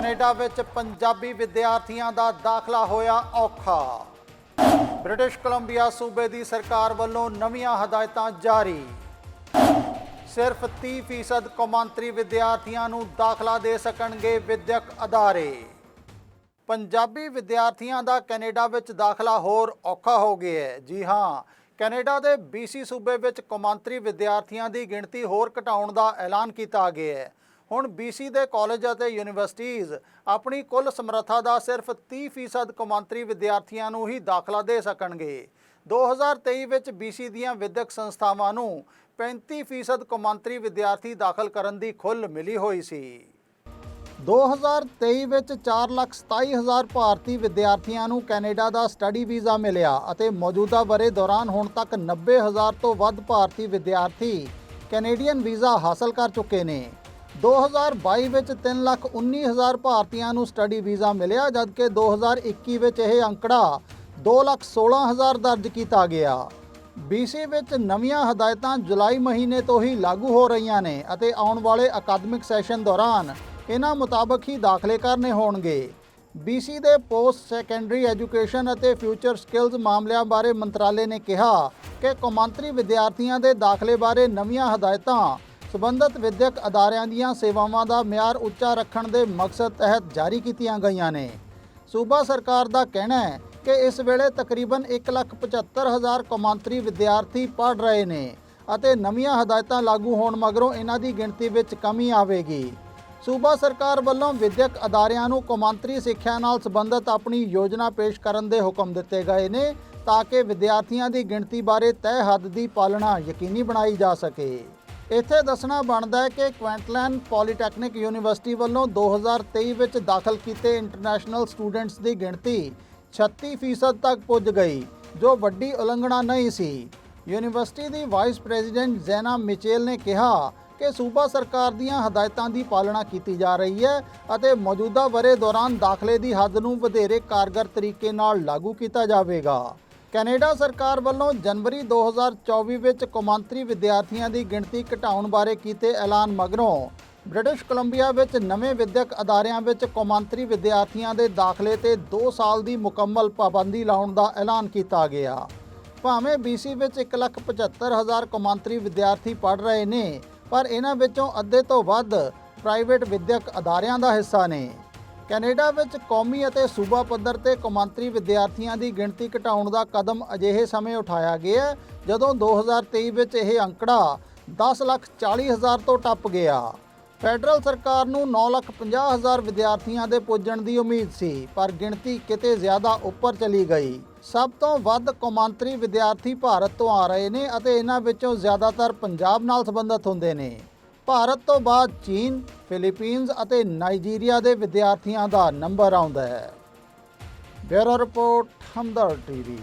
Canada ਵਿੱਚ ਪੰਜਾਬੀ ਵਿਦਿਆਰਥੀਆਂ ਦਾ ਦਾਖਲਾ ਹੋਇਆ ਔਖਾ। ਬ੍ਰਿਟਿਸ਼ ਕੋਲੰਬੀਆ ਸੂਬੇ ਦੀ ਸਰਕਾਰ ਵੱਲੋਂ ਨਵੀਆਂ ਹਦਾਇਤਾਂ ਜਾਰੀ। ਸਿਰਫ 30% ਕੌਮਾਂਤਰੀ ਵਿਦਿਆਰਥੀਆਂ ਨੂੰ ਦਾਖਲਾ ਦੇ ਸਕਣਗੇ ਵਿਦਿਅਕ ਅਦਾਰੇ। ਪੰਜਾਬੀ ਵਿਦਿਆਰਥੀਆਂ ਦਾ ਕੈਨੇਡਾ ਵਿੱਚ ਦਾਖਲਾ ਹੋਰ ਔਖਾ ਹੋ ਗਿਆ ਹੈ। ਜੀ ਹਾਂ, ਕੈਨੇਡਾ ਦੇ BC ਸੂਬੇ ਵਿੱਚ ਕੌਮਾਂਤਰੀ ਵਿਦਿਆਰਥੀਆਂ ਦੀ ਗਿਣਤੀ ਹੋਰ ਘਟਾਉਣ ਦਾ ਐਲਾਨ ਕੀਤਾ ਗਿਆ ਹੈ। ਹੁਣ BC ਦੇ ਕਾਲਜ ਅਤੇ ਯੂਨੀਵਰਸਿਟੀਜ਼ ਆਪਣੀ ਕੁੱਲ ਸਮਰੱਥਾ ਦਾ ਸਿਰਫ 30% ਕੌਮਾਂਤਰੀ ਵਿਦਿਆਰਥੀਆਂ ਨੂੰ ਹੀ ਦਾਖਲਾ ਦੇ ਸਕਣਗੇ। 2023 ਵਿੱਚ BC ਦੀਆਂ ਵਿਦਿਅਕ ਸੰਸਥਾਵਾਂ ਨੂੰ 35% ਕੌਮਾਂਤਰੀ ਵਿਦਿਆਰਥੀ ਦਾਖਲ ਕਰਨ ਦੀ ਖੁੱਲ੍ਹ ਮਿਲੀ ਹੋਈ ਸੀ। 2023 ਵਿੱਚ 427000 ਭਾਰਤੀ ਵਿਦਿਆਰਥੀਆਂ ਨੂੰ ਕੈਨੇਡਾ ਦਾ ਸਟੱਡੀ ਵੀਜ਼ਾ ਮਿਲਿਆ ਅਤੇ ਮੌਜੂਦਾ ਬਰੇ ਦੌਰਾਨ ਹੁਣ ਤੱਕ 90000 ਤੋਂ ਵੱਧ ਭਾਰਤੀ ਵਿਦਿਆਰਥੀ ਕੈਨੇਡੀਅਨ ਵੀਜ਼ਾ ਹਾਸਲ ਕਰ ਚੁੱਕੇ ਨੇ। 2022 ਵਿੱਚ 319000 ਭਾਰਤੀਆਂ ਨੂੰ ਸਟੱਡੀ ਵੀਜ਼ਾ ਮਿਲਿਆ, ਜਦਕਿ 2021 ਵਿੱਚ ਇਹ ਅੰਕੜਾ 216000 ਦਰਜ ਕੀਤਾ ਗਿਆ। BC ਵਿੱਚ ਨਵੀਆਂ ਹਦਾਇਤਾਂ ਜੁਲਾਈ ਮਹੀਨੇ ਤੋਂ ਹੀ ਲਾਗੂ ਹੋ ਰਹੀਆਂ ਨੇ ਅਤੇ ਆਉਣ ਵਾਲੇ ਅਕਾਦਮਿਕ ਸੈਸ਼ਨ ਦੌਰਾਨ ਇਹਨਾਂ ਮੁਤਾਬਕ ਹੀ ਦਾਖਲੇ ਕਰਨੇ ਹੋਣਗੇ। BC ਦੇ ਪੋਸਟ ਸੈਕੰਡਰੀ ਐਜੂਕੇਸ਼ਨ ਅਤੇ ਫਿਊਚਰ ਸਕਿੱਲਜ਼ ਮਾਮਲਿਆਂ ਬਾਰੇ ਮੰਤਰਾਲੇ ਨੇ ਕਿਹਾ ਕਿ ਕੌਮਾਂਤਰੀ ਵਿਦਿਆਰਥੀਆਂ ਦੇ ਦਾਖਲੇ ਬਾਰੇ ਨਵੀਆਂ ਹਦਾਇਤਾਂ ਸਬੰਧਤ ਵਿਦਿਅਕ ਅਦਾਰਿਆਂ ਦੀਆਂ ਸੇਵਾਵਾਂ ਦਾ ਮਿਆਰ ਉੱਚਾ ਰੱਖਣ ਦੇ ਮਕਸਦ ਤਹਿਤ ਜਾਰੀ ਕੀਤੀਆਂ ਗਈਆਂ ਨੇ। ਸੂਬਾ ਸਰਕਾਰ ਦਾ ਕਹਿਣਾ ਹੈ ਕਿ ਇਸ ਵੇਲੇ ਤਕਰੀਬਨ 175000 ਕੌਮਾਂਤਰੀ ਵਿਦਿਆਰਥੀ ਪੜ੍ਹ ਰਹੇ ਨੇ ਅਤੇ ਨਵੀਆਂ ਹਦਾਇਤਾਂ ਲਾਗੂ ਹੋਣ ਮਗਰੋਂ ਇਹਨਾਂ ਦੀ ਗਿਣਤੀ ਵਿੱਚ ਕਮੀ ਆਵੇਗੀ। ਸੂਬਾ ਸਰਕਾਰ ਵੱਲੋਂ ਵਿਦਿਅਕ ਅਦਾਰਿਆਂ ਨੂੰ ਕੌਮਾਂਤਰੀ ਸਿੱਖਿਆ ਨਾਲ ਸੰਬੰਧਿਤ ਆਪਣੀ ਯੋਜਨਾ ਪੇਸ਼ ਕਰਨ ਦੇ ਹੁਕਮ ਦਿੱਤੇ ਗਏ ਨੇ ਤਾਂ ਕਿ ਵਿਦਿਆਰਥੀਆਂ ਦੀ ਗਿਣਤੀ ਬਾਰੇ ਤੈਅ ਹੱਦ ਦੀ ਪਾਲਣਾ ਯਕੀਨੀ ਬਣਾਈ ਜਾ ਸਕੇ। ਇੱਥੇ ਦੱਸਣਾ ਬਣਦਾ ਹੈ ਕਿ ਕੁਇੰਟਲੈਂਡ ਪੋਲੀਟੈਕਨਿਕ ਯੂਨੀਵਰਸਿਟੀ ਵੱਲੋਂ 2023 ਵਿੱਚ ਦਾਖਲ ਕੀਤੇ ਇੰਟਰਨੈਸ਼ਨਲ ਸਟੂਡੈਂਟਸ ਦੀ ਗਿਣਤੀ 36% ਤੱਕ ਪੁੱਜ ਗਈ, ਜੋ ਵੱਡੀ ਉਲੰਘਣਾ ਨਹੀਂ ਸੀ। ਯੂਨੀਵਰਸਿਟੀ ਦੀ ਵਾਈਸ ਪ੍ਰੈਜ਼ੀਡੈਂਟ ਜ਼ੈਨਾ ਮਿਚੇਲ ਨੇ ਕਿਹਾ ਕਿ ਸੂਬਾ ਸਰਕਾਰ ਦੀਆਂ ਹਦਾਇਤਾਂ ਦੀ ਪਾਲਣਾ ਕੀਤੀ ਜਾ ਰਹੀ ਹੈ ਅਤੇ ਮੌਜੂਦਾ ਵਰੇ ਦੌਰਾਨ ਦਾਖਲੇ ਦੀ ਹੱਦ ਨੂੰ ਵਧੇਰੇ ਕਾਰਗਰ ਤਰੀਕੇ ਨਾਲ ਲਾਗੂ ਕੀਤਾ ਜਾਵੇਗਾ। ਕੈਨੇਡਾ ਸਰਕਾਰ ਵੱਲੋਂ ਜਨਵਰੀ 2024 ਵਿੱਚ ਕੌਮਾਂਤਰੀ ਵਿਦਿਆਰਥੀਆਂ ਦੀ ਗਿਣਤੀ ਘਟਾਉਣ ਬਾਰੇ ਕੀਤੇ ਐਲਾਨ ਮਗਰੋਂ ਬ੍ਰਿਟਿਸ਼ ਕੋਲੰਬੀਆ ਵਿੱਚ ਨਵੇਂ ਵਿਦਿਅਕ ਅਦਾਰਿਆਂ ਵਿੱਚ ਕੌਮਾਂਤਰੀ ਵਿਦਿਆਰਥੀਆਂ ਦੇ ਦਾਖਲੇ ਤੇ 2 ਸਾਲ ਦੀ ਮੁਕੰਮਲ ਪਾਬੰਦੀ ਲਾਉਣ ਦਾ ਐਲਾਨ ਕੀਤਾ ਗਿਆ। ਭਾਵੇਂ BC ਵਿੱਚ 175000 ਕੌਮਾਂਤਰੀ ਵਿਦਿਆਰਥੀ ਪੜ੍ਹ ਰਹੇ ਨੇ, ਪਰ ਇਹਨਾਂ ਵਿੱਚੋਂ ਅੱਧੇ ਤੋਂ ਵੱਧ ਪ੍ਰਾਈਵੇਟ ਵਿਦਿਅਕ ਅਦਾਰਿਆਂ ਦਾ ਹਿੱਸਾ ਨੇ। ਕੈਨੇਡਾ ਵਿੱਚ ਕੌਮੀ ਅਤੇ ਸੂਬਾ ਪੱਧਰ ਤੇ ਕੌਮਾਂਤਰੀ ਵਿਦਿਆਰਥੀਆਂ ਦੀ ਗਿਣਤੀ ਘਟਾਉਣ ਦਾ ਕਦਮ ਅਜਿਹੇ ਸਮੇਂ ਉਠਾਇਆ ਗਿਆ ਹੈ, ਜਦੋਂ 2023 ਵਿੱਚ ਇਹ ਅੰਕੜਾ 10 ਲੱਖ 40 ਹਜ਼ਾਰ ਤੋਂ ਟੱਪ ਗਿਆ। ਫੈਡਰਲ ਸਰਕਾਰ ਨੂੰ 9 ਲੱਖ 50 ਹਜ਼ਾਰ ਵਿਦਿਆਰਥੀਆਂ ਦੇ ਪੁੱਜਣ ਦੀ ਉਮੀਦ ਸੀ ਪਰ ਗਿਣਤੀ ਕਿਤੇ ਜ਼ਿਆਦਾ ਉੱਪਰ ਚਲੀ ਗਈ। ਸਭ ਤੋਂ ਵੱਧ ਕੌਮਾਂਤਰੀ ਵਿਦਿਆਰਥੀ ਭਾਰਤ ਤੋਂ ਆ ਰਹੇ ਨੇ ਅਤੇ ਇਹਨਾਂ ਵਿੱਚੋਂ ਜ਼ਿਆਦਾਤਰ ਪੰਜਾਬ ਨਾਲ ਸੰਬੰਧਿਤ ਹੁੰਦੇ ਨੇ। ਭਾਰਤ ਤੋਂ ਬਾਅਦ ਚੀਨ ਫਿਲੀਪੀਨਸ ਅਤੇ ਨਾਈਜੀਰੀਆ ਦੇ ਵਿਦਿਆਰਥੀਆਂ ਦਾ ਨੰਬਰ ਆਉਂਦਾ ਹੈ। ਬਿਊਰੋ ਰਿਪੋਰਟ ਹਮਦਰ ਟੀਵੀ।